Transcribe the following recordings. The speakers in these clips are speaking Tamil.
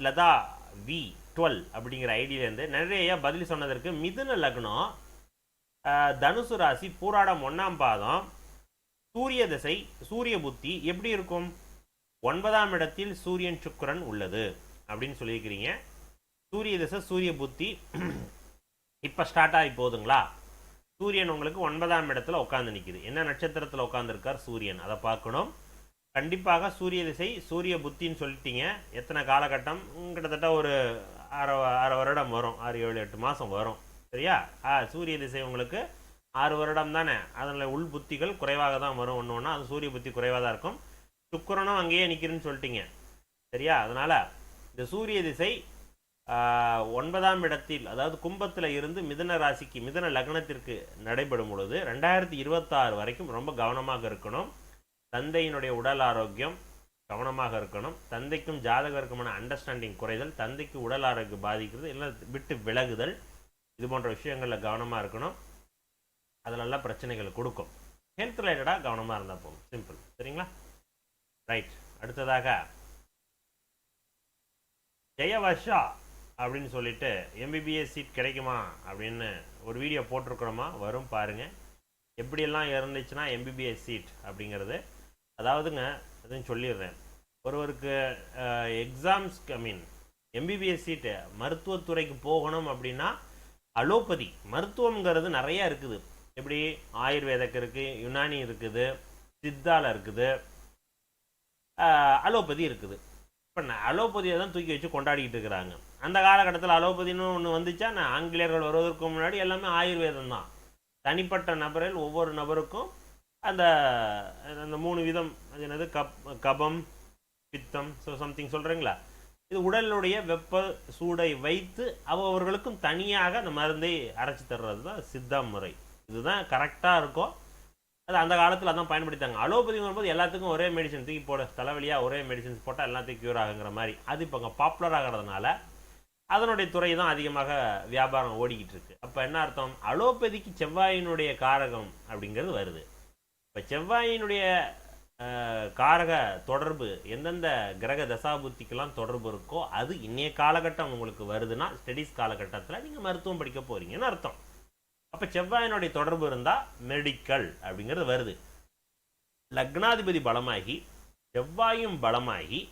லதா வி டுவெல் அப்படிங்கிற ஐடியிலேருந்து நிறைய பதில் சொன்னதற்கு மிதுன லக்னம் ஆஹ், தனுசு ராசி பூராடம் ஒன்றாம் பாதம் சூரிய திசை சூரிய புத்தி எப்படி இருக்கும்? ஒன்பதாம் இடத்தில் சூரியன் சுக்கரன் உள்ளது அப்படின்னு சொல்லியிருக்கிறீங்க. சூரிய திசை சூரிய புத்தி இப்போ ஸ்டார்ட் ஆகி போகுதுங்களா சூரியன் உங்களுக்கு ஒன்பதாம் இடத்துல உட்காந்து நிற்கிது என்ன நட்சத்திரத்தில் உட்காந்துருக்கார் சூரியன். அதை பார்க்கணும். கண்டிப்பாக சூரிய திசை சூரிய புத்தின்னு சொல்லிட்டீங்க. எத்தனை காலகட்டம்? கிட்டத்தட்ட ஒரு அரை அரை வருடம் வரும். ஆறு ஏழு எட்டு மாதம் வரும். சரியா? ஆ சூரிய திசை உங்களுக்கு ஆறு வருடம் தானே? அதனால் உள் புத்திகள் குறைவாக தான் வரும். ஒன்று ஒன்றா அது சூரிய புத்தி குறைவாக தான் இருக்கும். சுக்கரனும் அங்கேயே நிற்கிறேன்னு சொல்லிட்டீங்க. சரியா? அதனால் இந்த சூரிய திசை ஒன்பதாம் இடத்தில் அதாவது கும்பத்தில் இருந்து மிதுன ராசிக்கு மிதன லக்னத்திற்கு நடைபெறும் பொழுது ரெண்டாயிரத்தி இருபத்தாறு வரைக்கும் ரொம்ப கவனமாக இருக்கணும். தந்தையினுடைய உடல் ஆரோக்கியம் கவனமாக இருக்கணும். தந்தைக்கும் ஜாதகருக்குமான அண்டர்ஸ்டாண்டிங் குறைதல். தந்தைக்கு உடல் ஆரோக்கியம் பாதிக்கிறது இல்லை விட்டு விலகுதல். இது போன்ற விஷயங்களில் கவனமாக இருக்கணும். அதிலெல்லாம் பிரச்சனைகளை கொடுக்கும். ஹெல்த் ரிலேட்டடாக கவனமாக இருந்தால் போதும். சிம்பிள் சரிங்களா? ரைட் அடுத்ததாக ஜெயவர்ஷா அப்படின்னு சொல்லிட்டு எம்பிபிஎஸ் சீட் கிடைக்குமா அப்படின்னு ஒரு வீடியோ போட்டிருக்கிறோமா? வரும் பாருங்க. எப்படியெல்லாம் இருந்துச்சுன்னா எம்பிபிஎஸ் சீட் அப்படிங்கிறது அதாவதுங்க அதுவும் சொல்லிடுறேன். ஒருவருக்கு எக்ஸாம்ஸ் ஐ மீன் எம்பிபிஎஸ் சீட்டு மருத்துவத்துறைக்கு போகணும் அப்படின்னா அலோபதி மருத்துவம்ங்கிறது நிறைய இருக்குது. எப்படி? ஆயுர்வேதக்கு இருக்குது யுனானி இருக்குது சித்தால இருக்குது அலோபதி இருக்குது. இப்போ நான் அலோபதியை தான் தூக்கி வச்சு கொண்டாடிக்கிட்டு இருக்கிறாங்க. அந்த காலகட்டத்தில் அலோபதின்னு ஒன்று வந்துச்சா? நான் ஆங்கிலேயர்கள் வருவதற்கு முன்னாடி எல்லாமே ஆயுர்வேதம் தான். தனிப்பட்ட நபரில் ஒவ்வொரு நபருக்கும் அந்த அந்த மூணு விதம் அது என்னது? கப் கபம் பித்தம் ஸோ சம்திங் சொல்கிறீங்களா இது உடலுடைய வெப்ப சூடை வைத்து அவர்களுக்கும் தனியாக அந்த மருந்தை அரைச்சி தர்றது தான் சித்தா முறை. இதுதான் கரெக்டாக இருக்கும் அது அந்த காலத்தில் அதான் பயன்படுத்தாங்க அலோபதி வரும்போது எல்லாத்துக்கும் ஒரே மெடிசன் தூக்கி போட தலைவலியாக ஒரே மெடிசன்ஸ் போட்டால் எல்லாத்தையும் க்யூர் ஆகுங்கிற மாதிரி. அது இப்போ அங்கே பாப்புலர் ஆகிறதுனால அதனுடைய துறை தான் அதிகமாக வியாபாரம் ஓடிக்கிட்டு இருக்கு. அப்போ என்ன அர்த்தம்? அலோபதிக்கு செவ்வாயினுடைய காரகம் அப்படிங்கிறது வருது. இப்போ செவ்வாயினுடைய காரக தொடர்பு எந்தெந்த கிரக தசாபுத்திக்கெல்லாம் தொடர்பு இருக்கோ அது இன்னைய காலகட்டம் உங்களுக்கு வருதுன்னா ஸ்டடீஸ் காலகட்டத்தில் நீங்கள் மருத்துவம் படிக்க போறீங்கன்னு அர்த்தம். அப்போ செவ்வாயினுடைய தொடர்பு இருந்தால் மெடிக்கல் அப்படிங்கிறது வருது. லக்னாதிபதி பலமாகி செவ்வாயும் பலமாகி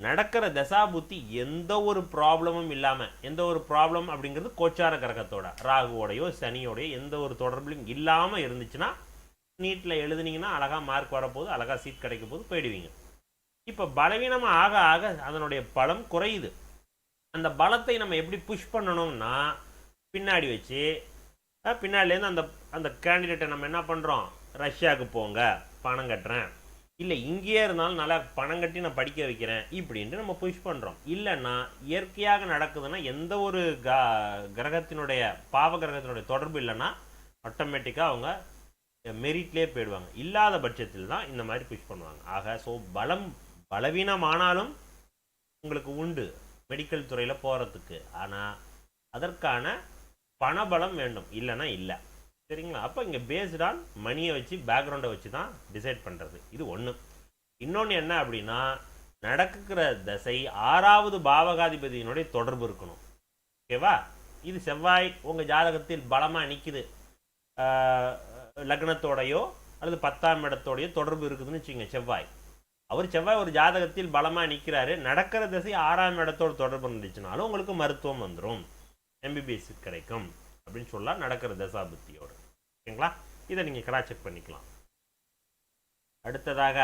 நடக்கிற தசாபுத்தி எந்த ஒரு ப்ராப்ளமும் இல்லாமல் எந்த ஒரு ப்ராப்ளம் அப்படிங்கிறது கோச்சார கிரகத்தோட ராகுவோடையோ சனியோடையோ எந்த ஒரு தொடர்புலையும் இல்லாமல் இருந்துச்சுன்னா நீட்டில் எழுதுனீங்கன்னா அழகாக மார்க் வரப்போகுது அழகாக சீட் கிடைக்க போது போயிடுவீங்க. இப்போ பலவீனமாக ஆக ஆக அதனுடைய பலம் குறையுது. அந்த பலத்தை நம்ம எப்படி புஷ் பண்ணணும்னா பின்னாடி வச்சு பின்னாடிலேருந்து அந்த அந்த கேண்டிடேட்டை நம்ம என்ன பண்ணுறோம் ரஷ்யாவுக்கு போங்க பணம் கட்டுறேன். இல்லை இங்கேயே இருந்தாலும் நல்லா பணம் கட்டி நான் படிக்க வைக்கிறேன் இப்படின்ட்டு நம்ம புஷ் பண்ணுறோம் இல்லைன்னா இயற்கையாக நடக்குதுன்னா எந்த ஒரு க கிரகத்தினுடைய பாவ கிரகத்தினுடைய தொடர்பு இல்லைன்னா ஆட்டோமேட்டிக்காக அவங்க மெரிட்லேயே போயிடுவாங்க. இல்லாத பட்சத்தில் தான் இந்த மாதிரி புஷ் பண்ணுவாங்க. ஆக ஸோ பலம் பலவீனமானாலும் உங்களுக்கு உண்டு மெடிக்கல் துறையில் போகிறதுக்கு ஆனால் அதற்கான பணபலம் வேண்டும். இல்லைன்னா இல்லை. சரிங்களா? அப்போ இங்கே பேஸ்ட் ஆன் மணியை வச்சு பேக்ரவுண்டை வச்சு தான் டிசைட் பண்ணுறது இது ஒன்று இன்னொன்று என்ன அப்படின்னா நடக்குகிற தசை ஆறாவது பாவகாதிபதியினுடைய தொடர்பு இருக்கணும். ஓகேவா இது செவ்வாய் உங்கள் ஜாதகத்தில் பலமாக நிற்குது லக்னத்தோடையோ அல்லது பத்தாம் இடத்தோடையோ தொடர்பு இருக்குதுன்னு வச்சுங்க செவ்வாய். அவர் செவ்வாய் ஒரு ஜாதகத்தில் பலமாக நிற்கிறாரு நடக்கிற திசை ஆறாம் இடத்தோட தொடர்பு இருந்துச்சுனாலும் உங்களுக்கு மருத்துவம் வந்துடும் எம்பிபிஎஸ் கிடைக்கும் அப்படின்னு சொல்லலாம் நடக்கிற தசாபுத்தியோடு. ஓகேங்களா? இதை நீங்கள் கிராஸ் செக் பண்ணிக்கலாம். அடுத்ததாக